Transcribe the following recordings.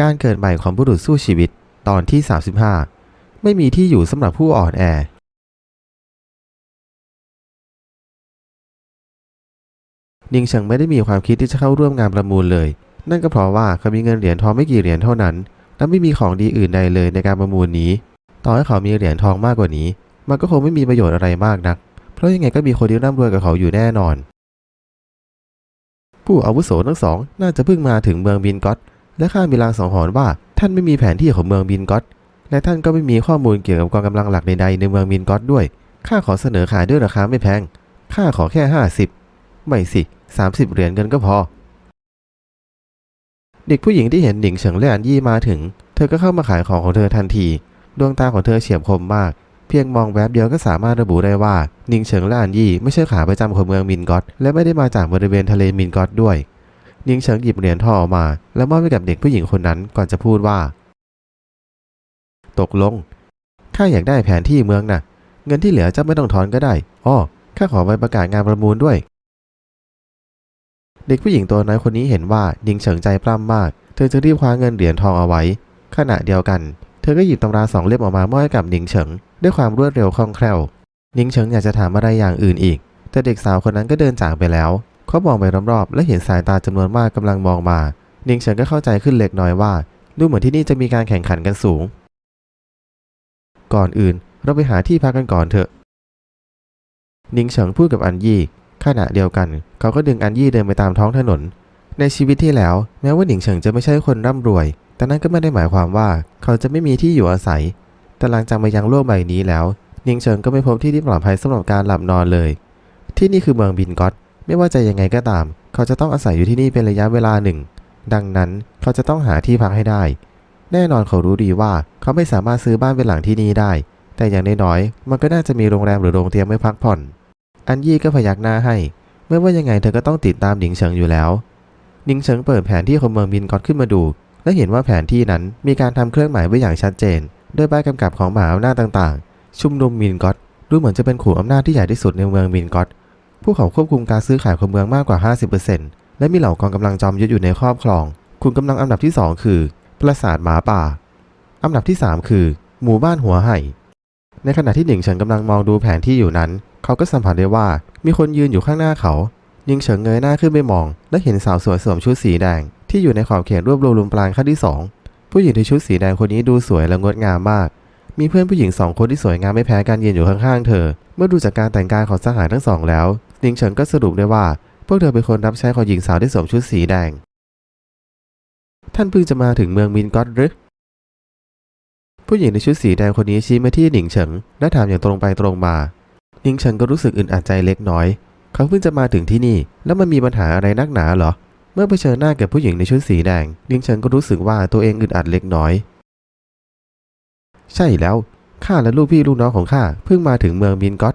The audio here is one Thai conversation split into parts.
การเกิดใหม่ของบุรุษสู้ชีวิตตอนที่ 35 ไม่มีที่อยู่สำหรับผู้อ่อนแอ นิงเฉิงไม่ได้มีความคิดที่จะเข้าร่วมงานประมูลเลย นั่นก็เพราะว่าเขามีเงินเหรียญทองไม่กี่เหรียญเท่านั้น และไม่มีของดีอื่นใดเลยในการประมูลนี้ ต่อให้เขามีเหรียญทองมากกว่านี้ มันก็คงไม่มีประโยชน์อะไรมากนัก เพราะยังไงก็มีคนที่ร่ำรวยกับเขาอยู่แน่นอน ผู้อาวุโสทั้งสองน่าจะเพิ่งมาถึงเมืองบินก็ต และข้ามีลางสังหรณ์ว่าท่านไม่มีแผนที่ของเมืองบินก็อตและท่านก็ไม่มีข้อมูลเกี่ยวกับกองกำลังหลักใดๆในเมืองบินก็อตด้วยข้าขอเสนอขายด้วยราคาไม่แพงข้าขอแค่ 50 ไม่สิ 30 เหรียญเงินก็พอ เด็กผู้หญิงที่เห็นหนิงเฉิงและอันยี่มาถึง เธอก็เข้ามาขายของของเธอทันที ดวงตาของเธอเฉียบคมมาก เพียงมองแวบเดียวก็สามารถระบุได้ว่าหนิงเฉิงและอันยี่ไม่ใช่ขาประจำของเมืองมินก็อตและไม่ได้มาจากบริเวณทะเลมินก็อตด้วย หนิงเฉิงหยิบเหรียญทองออกมา แล้วมอบให้กับเด็กผู้หญิงคนนั้นก่อนจะพูดว่า ตกลงข้าอยากได้แผนที่เมืองน่ะ เงินที่เหลือเจะไม่ต้องถอนก็ได้อ้อข้าขอใบประกาศงานประมูลด้วย เด็กผู้หญิงตัวน้อยคนนี้เห็นว่าหนิงเฉิงใจปล้ำมาก เธอจะรีบคว้าเงินเหรียญทองเอาไว้ ขณะเดียวกัน เธอก็หยิบตำราสองเล่มออกมามอบให้กับหนิงเฉิง ด้วยความรวดเร็วคล่องแคล่วหนิงเฉิงอยากจะถามอะไรอย่างอื่นอีก แต่เด็กสาวคนนั้นก็เดินจากไปแล้ว เขามองไปรอบๆ และเห็นสายตาจำนวนมากกำลังมองมานิงเฉิงก็เข้าใจขึ้นเล็กน้อยว่า ดูเหมือนที่นี่จะมีการแข่งขันกันสูง ก่อนอื่นเราไปหาที่พักกันก่อนเถอะนิงเฉิงพูดกับอันยี่ขณะเดียวกัน เขาก็ดึงอันยี่เดินไปตามท้องถนน ในชีวิตที่แล้ว แม้ว่าหนิงเฉิงจะไม่ใช่คนร่ำรวย แต่นั่นก็ไม่ได้หมายความว่า เขาจะไม่มีที่อยู่อาศัย แต่หลังจากมายังโลกใบนี้แล้วหนิงเฉิงก็ไม่พบที่ที่ปลอดภัยสำหรับการหลับนอนเลย ที่นี่คือเมืองบินก็อต ไม่ว่าจะยังไงก็ตาม เขาจะต้องอาศัยอยู่ที่นี่เป็นระยะเวลาหนึ่ง ดังนั้นเขาจะต้องหาที่พักให้ได้ แน่นอนเขารู้ดีว่าเขาไม่สามารถซื้อบ้านเป็นหลังที่นี่ได้ แต่อย่างน้อยๆมันก็น่าจะมีโรงแรมหรือโรงเตรียมไว้พักผ่อน อันยี่ก็พยักหน้าให้ ไม่ว่ายังไงเธอก็ต้องติดตามหนิงเฉิงอยู่แล้ว หนิงเฉิงเปิดแผนที่ของเมืองบินกอตขึ้นมาดู และเห็นว่าแผนที่นั้นมีการทำเครื่องหมายไว้อย่างชัดเจนโดยใบกำกับของมหาอำนาจต่างๆ ชุมนุมมินกอตดูเหมือนจะเป็นขู่อำนาจที่ใหญ่ที่สุดในเมืองมินกอต ผู้เขาควบคุมการซื้อขายของเมืองมากกว่า 50%และมีเหล่ากองกำลังจอมยุทธอยู่ในครอบครองขุนกำลังอันดับที่สองคือ ปราสาทหมาป่า อันดับที่ 3 คือ หมู่บ้านหัวไห่ ในขณะที่หนิงเฉิงกำลังมองดูแผนที่อยู่นั้น เขาก็สัมผัสได้ว่ามีคนยืนอยู่ข้างหน้าเขาหนิงเฉิงเงยหน้าขึ้นไปมอง และเห็นสาวสวยสวมชุดสีแดง ที่อยู่ในขอบเขตรวบรวมลุมปราณขั้นที่ 2 ผู้หญิงในชุดสีแดงคนนี้ดูสวยและงดงามมาก มีเพื่อนผู้หญิงสองคนที่สวยงามไม่แพ้กันยืนอยู่ข้างๆเธอ เมื่อดูจากการแต่งกายของสหายทั้งสองแล้ว หนิงเฉิงก็สรุปได้ว่า พวกเธอเป็นคนรับใช้ของหญิงสาวที่สวมชุดสีแดง ท่านเพิ่งจะมาถึงเมืองมินก็อตหรือ ผู้หญิงในชุดสีแดงคนนี้ชี้มาที่หนิงเฉิงและถามอย่างตรงไปตรงมา หนิงเฉิงก็รู้สึกอึดอัดใจเล็กน้อย เขาเพิ่งจะมาถึงที่นี่ แล้วมันมีปัญหาอะไรนักหนาเหรอ เมื่อเผชิญหน้ากับผู้หญิงในชุดสีแดง หนิงเฉิงก็รู้สึกว่าตัวเองอึดอัดเล็กน้อย ใช่แล้วข้าและลูกพี่ลูกน้องของข้าเพิ่งมาถึงเมืองมินก็อต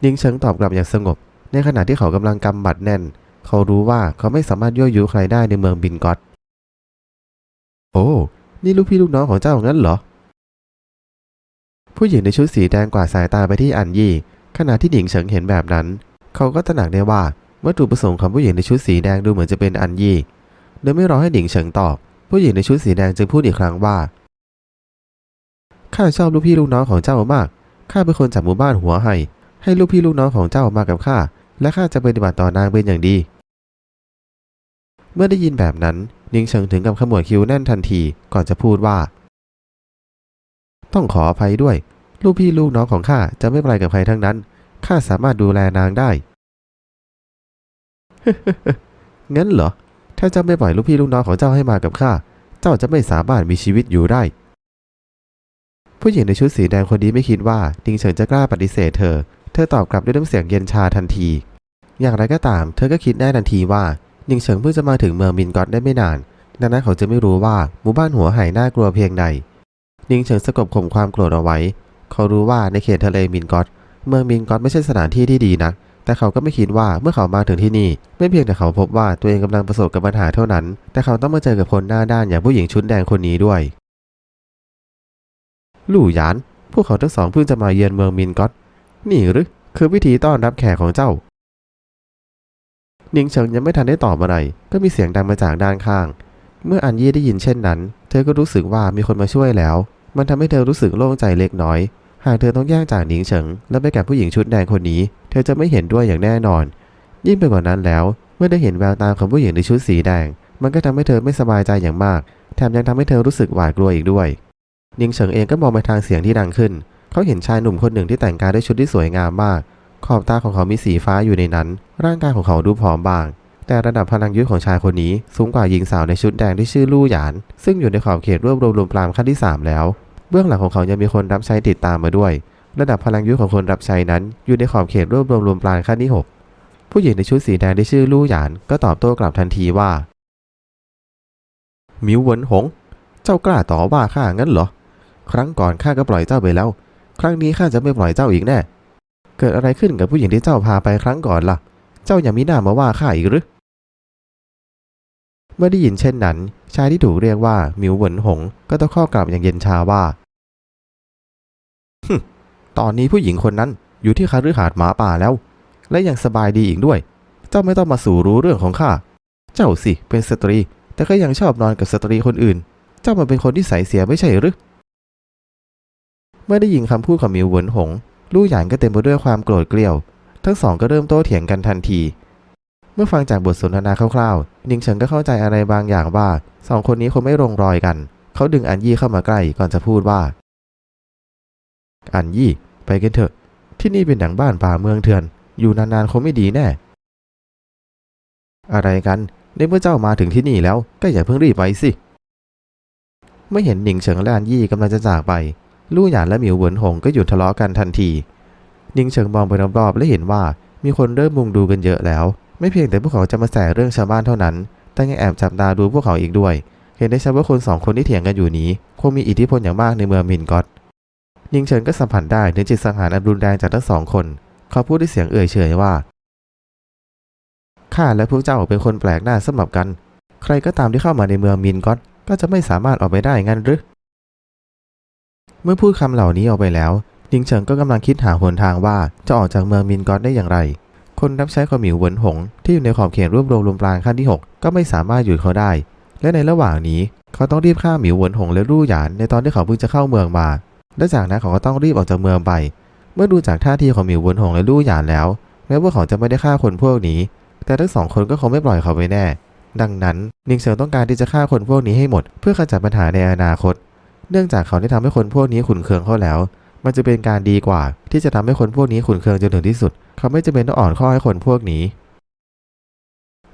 หนิงเฉิงตอบกลับอย่างสงบ ในขณะที่เขากำลังกำบัดแน่น เขารู้ว่าเขาไม่สามารถยั่วยุใครได้ในเมืองบินก็อตโอ้ นี่ลูกพี่ลูกน้องของเจ้างั้นเหรอ ผู้หญิงในชุดสีแดงกวาดสายตาไปที่อันยี่ ขณะที่หนิงเฉิงเห็นแบบนั้น เขาก็ตระหนักได้ว่าวัตถุประสงค์ของผู้หญิงในชุดสีแดงดูเหมือนจะเป็นอันยี่ โดยไม่รอให้หนิงเฉิงตอบ ผู้หญิงในชุดสีแดงจึงพูดอีกครั้งว่า ข้าชอบลูกพี่ลูกน้องของเจ้ามาก ข้าเป็นคนจากหมู่บ้านหัวไห่ ให้ลูกพี่ลูกน้องของเจ้ามากับข้า และข้าจะปฏิบัติต่อนางเป็นอย่างดี เมื่อได้ยินแบบนั้น นิงเฉิงถึงกับขมวดคิ้วแน่นทันทีก่อนจะพูดว่า ต้องขออภัยด้วย ลูกพี่ลูกน้องของข้าจะไม่เป็นไรกับใครทั้งนั้นข้าสามารถดูแลนางได้งั้นเหรอ ถ้าเจ้าไม่ปล่อยลูกพี่ลูกน้องของเจ้าให้มากับข้า เจ้าจะไม่สามารถมีชีวิตอยู่ได้ ผู้หญิงในชุดสีแดงคนนี้ไม่คิดว่านิงเฉิงจะกล้าปฏิเสธเธอ เธอตอบกลับด้วยน้ำเสียงเย็นชาทันที อย่างไรก็ตาม เธอก็คิดได้ทันทีว่าหนิงเฉิงเพิ่งจะมาถึงเมืองมินกอตได้ไม่นาน ดังนั้นเขาจะไม่รู้ว่าหมู่บ้านหัวไห่น่ากลัวเพียงใดหนิงเฉิงสะกบข่มความโกรธเอาไว้ เขารู้ว่าในเขตทะเลมินกอตเมืองมินกอตไม่ใช่สถานที่ที่ดีนักแต่เขาก็ไม่คิดว่าเมื่อเขามาถึงที่นี่ ไม่เพียงแต่เขาพบว่าตัวเองกำลังประสบกับปัญหาเท่านั้น แต่เขาต้องมาเจอกับคนหน้าด้านอย่างผู้หญิงชุดแดงคนนี้ด้วย ลู่หยาน พวกเขาทั้งสองเพิ่งจะมาเยือนเมืองมินกอต นี่หรือคือวิธีต้อนรับแขกของเจ้าหนิงเฉิงยังไม่ทันได้ตอบอะไร ก็มีเสียงดังมาจากด้านข้าง เมื่ออันยี่ได้ยินเช่นนั้น เธอก็รู้สึกว่ามีคนมาช่วยแล้ว มันทำให้เธอรู้สึกโล่งใจเล็กน้อย หากเธอต้องแยกจากหนิงเฉิง และไปกับผู้หญิงชุดแดงคนนี้ เธอจะไม่เห็นด้วยอย่างแน่นอน ยิ่งไปกว่านั้นแล้ว เมื่อได้เห็นแววตาของผู้หญิงในชุดสีแดง มันก็ทำให้เธอไม่สบายใจอย่างมาก แถมยังทำให้เธอรู้สึกหวาดกลัวอีกด้วยหนิงเฉิงเองก็มองไปทางเสียงที่ดังขึ้น เขาเห็นชายหนุ่มคนหนึ่งที่แต่งกายด้วยชุดที่สวยงามมาก ขอบตาของเขามีสีฟ้าอยู่ในนั้น ร่างกายของเขาดูผอมบาง แต่ระดับพลังยุทธของชายคนนี้สูงกว่าหญิงสาวในชุดแดงที่ชื่อลู่หยาน ซึ่งอยู่ในขอบเขตรวบรวมลมปราณขั้นที่ 3 แล้ว เบื้องหลังของเขายังมีคนรับใช้ติดตามมาด้วย ระดับพลังยุทธของคนรับใช้นั้น อยู่ในขอบเขตรวบรวมลมปราณขั้นที่ 6 ผู้หญิงในชุดสีแดงที่ชื่อลู่หยาน ก็ตอบโต้กลับทันทีว่ามิวเวินหง เจ้ากล้าต่อว่าข้างั้นเหรอ ครั้งก่อนข้าก็ปล่อยเจ้าไปแล้ว ครั้งนี้ข้าจะไม่ปล่อยเจ้าอีกแน่ เกิดอะไรขึ้นกับผู้หญิงที่เจ้าพาไปครั้งก่อนล่ะ เจ้าย่ามีหน้ามาว่าข้าอีกหรือ เมื่อได้ยินเช่นนั้น ชายที่ถูกเรียกว่ามิวเหวินหง ก็ต้องข้อกลับอย่างเย็นชาว่าฮึตอนนี้ผู้หญิงคนนั้นอยู่ที่คาฤหาสน์หมาป่าแล้ว และยังสบายดีอีกด้วย เจ้าไม่ต้องมาสู่รู้เรื่องของข้า เจ้าสิเป็นสตรี แต่ก็ยังชอบนอนกับสตรีคนอื่น เจ้ามันเป็นคนที่ใสยเสียไม่ใช่หรือ เมื่อได้ยินคำพูดของมิวเหวินหง ลู่หยานก็เต็มไปด้วยความโกรธเกรี้ยว ทั้งสองก็เริ่มโต้เถียงกันทันที เมื่อฟังจากบทสนทนาคร่าวๆนิงเฉิงก็เข้าใจอะไรบางอย่างว่าสองคนนี้คงไม่ลงรอยกัน เขาดึงอันยี่เข้ามาใกล้ก่อนจะพูดว่า อันยี่ไปกันเถอะ ที่นี่เป็นหนังบ้านป่าเมืองเถื่อน อยู่นานๆคงไม่ดีแน่ อะไรกันในเมื่อเจ้ามาถึงที่นี่แล้วก็อย่าเพิ่งรีบไปสิเมื่อเห็นหนิงเฉิงและอันยี่กำลังจะจากไป ลู่หยานและหมิวเหวินหงก็หยุดทะเลาะกันทันทีนิงเฉิงมองไปรอบๆและเห็นว่ามีคนเริ่มมุงดูกันเยอะแล้ว ไม่เพียงแต่พวกเขาจะมาแสเรื่องชาวบ้านเท่านั้น แต่ยังแอบจับตาดูพวกเขาอีกด้วย เห็นได้ชัดว่าคนสองคนที่เถียงกันอยู่นี้คงมีอิทธิพลอย่างมากในเมืองมินกอตนิงเฉิงก็สัมผัสได้ถึงจิตสังหารอันรุนแรงจากทั้งสองคน เขาพูดด้วยเสียงเอื่อยเฉยว่าข้าและพวกเจ้าเป็นคนแปลกหน้าสำหรับกัน ใครก็ตามที่เข้ามาในเมืองมินกอตก็จะไม่สามารถออกไปได้งั้นหรือ มื่อพูดคำเหล่านี้ออกไปแล้วนิงเฉิงก็กำลังคิดหาหนทางว่าจะออกจากเมืองมินกอตได้อย่างไร คนรับใช้ของหมิวเหวินหง ที่อยู่ในขอบเขตรวบรวมลมปราณขั้นที่ 6 ก็ไม่สามารถหยุดเขาได้ และในระหว่างนี้เขาต้องรีบฆ่าหมิวเหวินหงและลู่หยานในตอนที่เขาเพิ่งจะเข้าเมืองมา และจากนั้นเขาก็ต้องรีบออกจากเมืองไป เมื่อดูจากท่าทีของหมิวเหวินหงและลู่หยานแล้ว แม้ว่าเขาจะไม่ได้ฆ่าคนพวกนี้ แต่ทั้งสองคนก็คงไม่ปล่อยเขาไปแน่ ดังนั้นนิงเฉิงต้องการที่จะฆ่าคนพวกนี้ให้หมด เพื่อขจัดปัญหาในอนาคต เนื่องจากเขาได้ทำให้คนพวกนี้ขุนเคืองเขาแล้ว มันจะเป็นการดีกว่า ที่จะทำให้คนพวกนี้ขุนเคืองจนถึงที่สุด เขาไม่จำเป็นต้องอ่อนข้อให้คนพวกนี้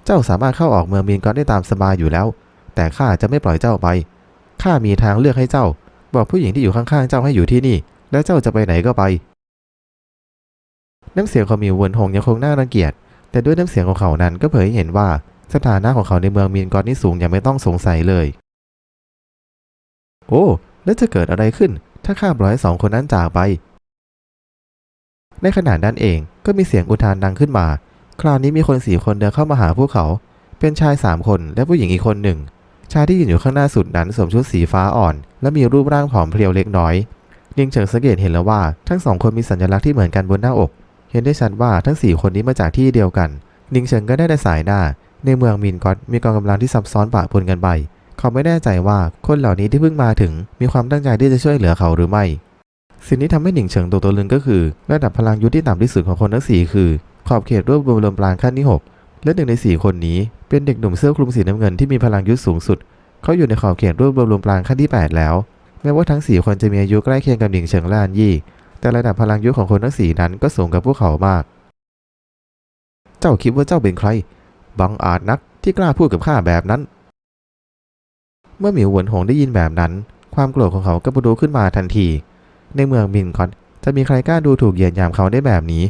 เจ้าสามารถเข้าออกเมืองมีนก็ได้ตามสบายอยู่แล้ว แต่ข้าจะไม่ปล่อยเจ้าไป ข้ามีทางเลือกให้เจ้า บอกผู้หญิงที่อยู่ข้างๆเจ้าให้อยู่ที่นี่ แล้วเจ้าจะไปไหนก็ไป น้ำเสียงของมิวเวินหงยังคงน่ารังเกียจ แต่ด้วยน้ำเสียงของเขานั้นก็เผยให้เห็นว่าสถานะของเขาในเมืองมีนกอนนี่สูงอย่างไม่ต้องสงสัยเลย โอ้ แล้วจะเกิดอะไรขึ้น ถ้าข้าปล่อยให้สองคนนั้นจากไป ในขณะนั้นเองก็มีเสียงอุทานดังขึ้นมา คราวนี้มีคนสี่คนเดินเข้ามาหาพวกเขา เป็นชายสามคนและผู้หญิงอีกคนหนึ่ง ชายที่ยืนอยู่ข้างหน้าสุดนั้นสวมชุดสีฟ้าอ่อน และมีรูปร่างผอมเพรียวเล็กน้อยนิงเฉิงสังเกตเห็นแล้วว่าทั้งสองคนมีสัญลักษณ์ที่เหมือนกันบนหน้าอก เห็นได้ชัดว่าทั้งสี่คนนี้มาจากที่เดียวกันนิงเฉิงก็ได้แต่สายหน้า ในเมืองมินกอตมีกองกำลังที่ซับซ้อนปะปนกันไป เขาไม่แน่ใจว่าคนเหล่านี้ที่เพิ่งมาถึง มีความตั้งใจที่จะช่วยเหลือเขาหรือไม่ สิ่งที่ทำให้หนิงเฉิงตกตะลึงก็คือ ระดับพลังยุทธที่ต่ำที่สุดของคนทั้งสี่คือ ขอบเขตรวบรวมลมปราณขั้นที่ 6 และหนึ่งในสี่คนนี้ เป็นเด็กหนุ่มเสื้อคลุมสีน้ำเงินที่มีพลังยุทธสูงสุด เขาอยู่ในขอบเขตรวบรวมลมปราณขั้นที่ 8 แล้ว แม้ว่าทั้งสี่คนจะมีอายุใกล้เคียงกับหนิงเฉิงและอันยี่ แต่ระดับพลังยุทธของคนทั้งสี่นั้นก็สูงกับพวกเขามาก เจ้าคิดว่าเจ้าเป็นใครบังอาจนักที่กล้าพูดกับข้าแบบนั้น เมื่อหมิวหวนหงได้ยินแบบนั้น ความโกรธของเขาก็ปุดูขึ้นมาทันที ในเมืองมินคอนจะมีใครกล้าดูถูกเหยียดหยามเขาได้แบบนี้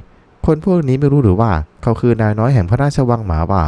คนพวกนี้ไม่รู้หรือว่าเขาคือนายน้อยแห่งพระราชวังหมาบ่า